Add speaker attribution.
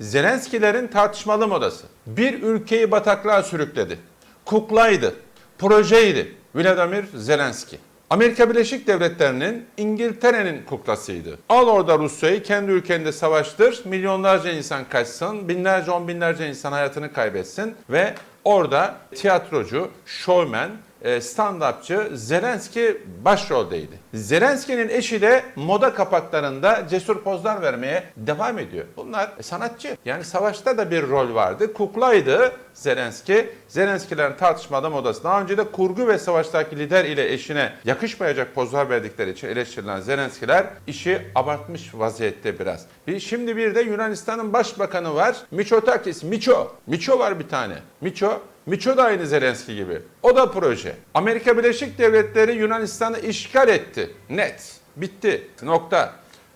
Speaker 1: Zelenskilerin tartışmalı modası. Bir ülkeyi bataklığa sürükledi. Kuklaydı, projeydi Vladimir Zelenski. Amerika Birleşik Devletleri'nin İngiltere'nin kuklasıydı. Al orada Rusya'yı kendi ülkende savaştır, milyonlarca insan kaçsın, binlerce on binlerce insan hayatını kaybetsin ve orada tiyatrocu, e, stand-upçı Zelenski başroldeydi. Zelenski'nin eşi de moda kapaklarında cesur pozlar vermeye devam ediyor. Bunlar sanatçı. Yani savaşta da bir rol vardı. Kuklaydı Zelenski. Zelenskilerin tartışmalı modası. Daha önce de kurgu ve savaştaki lider ile eşine yakışmayacak pozlar verdikleri için eleştirilen Zelenskiler işi abartmış vaziyette biraz. Bir, şimdi bir de Yunanistan'ın başbakanı var. Miçotakis. Miço. Miço var bir tane. Miço Miço da aynı Zelenski gibi. O da proje. Amerika Birleşik Devletleri Yunanistan'ı işgal etti. Net. Bitti. Nokta.